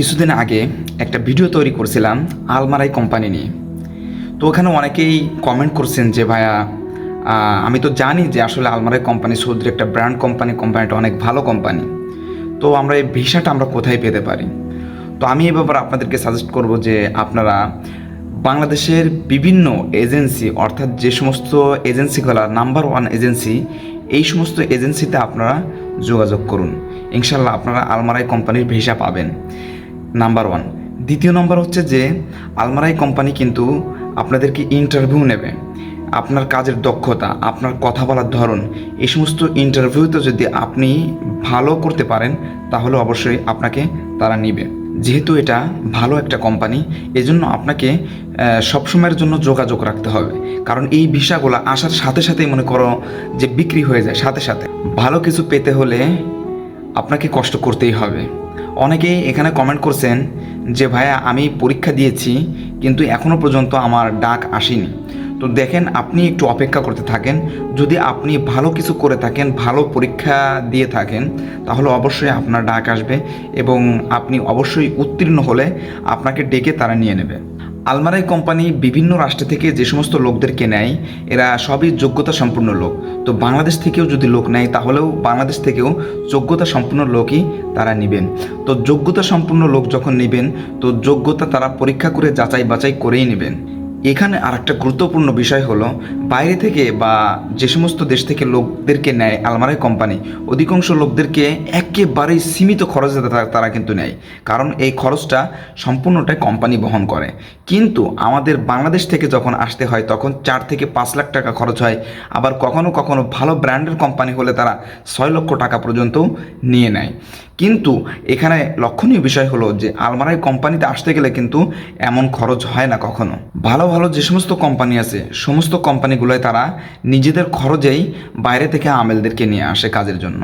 কিছুদিন আগে একটা ভিডিও তৈরি করছিলাম আলমারাই কোম্পানি নিয়ে। তো ওখানে অনেকেই কমেন্ট করছেন যে, ভাইয়া আমি তো জানি যে আসলে আলমারাই কোম্পানি সৌদির একটা ব্র্যান্ড কোম্পানি কোম্পানিটা অনেক ভালো কোম্পানি তো আমরা এই ভিসাটা আমরা কোথায় পেতে পারি? তো আমি এই ব্যাপারে আপনাদেরকে সাজেস্ট করব যে, আপনারা বাংলাদেশের বিভিন্ন এজেন্সি অর্থাৎ যে সমস্ত এজেন্সিগুলো নাম্বার ওয়ান এজেন্সি এই সমস্ত এজেন্সিতে আপনারা যোগাযোগ করুন। ইনশাল্লাহ আপনারা আলমারাই কোম্পানির ভিসা পাবেন। Number one. দ্বিতীয় নম্বর হচ্ছে যে, আলমারাই কোম্পানি কিন্তু আপনাদেরকে ইন্টারভিউ নেবে। আপনার কাজের দক্ষতা, আপনার কথা বলার ধরন, এই সমস্ত ইন্টারভিউতে যদি আপনি ভালো করতে পারেন, তাহলে অবশ্যই আপনাকে তারা নিবে। যেহেতু এটা ভালো একটা কোম্পানি, এজন্য আপনাকে সবসময়ের জন্য যোগাযোগ রাখতে হবে। কারণ এই ভিসাগুলো আসার সাথে সাথেই মনে করো যে বিক্রি হয়ে যায়, সাথে সাথে। ভালো কিছু পেতে হলে আপনাকে কষ্ট করতেই হবে। অনেকেই এখানে কমেন্ট করছেন যে, ভাইয়া, আমি পরীক্ষা দিয়েছি, কিন্তু এখনও পর্যন্ত আমার ডাক আসেনি। তো দেখেন, আপনি একটু অপেক্ষা করতে থাকেন। যদি আপনি ভালো কিছু করে থাকেন, ভালো পরীক্ষা দিয়ে থাকেন, তাহলে অবশ্যই আপনার ডাক আসবে এবং আপনি অবশ্যই উত্তীর্ণ হলে আপনাকে ডেকে তারা নিয়ে নেবে। আলমারাই কোম্পানি বিভিন্ন রাষ্ট্র থেকে যে সমস্ত লোকদেরকে নেয়, এরা সবই যোগ্যতা সম্পূর্ণ লোক। তো বাংলাদেশ থেকেও যদি লোক নেয়, তাহলেও বাংলাদেশ থেকেও যোগ্যতা সম্পূর্ণ লোকই তারা নেবেন। তো যোগ্যতা সম্পূর্ণ লোক যখন নেবেন, তো যোগ্যতা তারা পরীক্ষা করে যাচাই বাছাই করেই নেবেন। এখানে আর একটা গুরুত্বপূর্ণ বিষয় হলো, বাইরে থেকে বা যে সমস্ত দেশ থেকে লোকদেরকে নেয় আলমারাই কোম্পানি, অধিকাংশ লোকদেরকে একেবারেই সীমিত খরচে তারা- কিন্তু নেয়। কারণ এই খরচটা সম্পূর্ণটাই কোম্পানি বহন করে। কিন্তু আমাদের বাংলাদেশ থেকে যখন আসতে হয়, তখন চার থেকে পাঁচ লাখ টাকা খরচ হয়। আবার কখনো কখনো ভালো ব্র্যান্ডের কোম্পানি হলে তারা ছয় লক্ষ টাকা পর্যন্ত নিয়ে নেয়। কিন্তু এখানে লক্ষণীয় বিষয় হলো যে আলমারাই কোম্পানিতে আসতে গেলে কিন্তু এমন খরচ হয় না কখনো। ভালো ভালো যে সমস্ত কোম্পানি আছে, সমস্ত কোম্পানিগুলোয় তারা নিজেদের খরচেই বাইরে থেকে আমেলদেরকে নিয়ে আসে কাজের জন্য।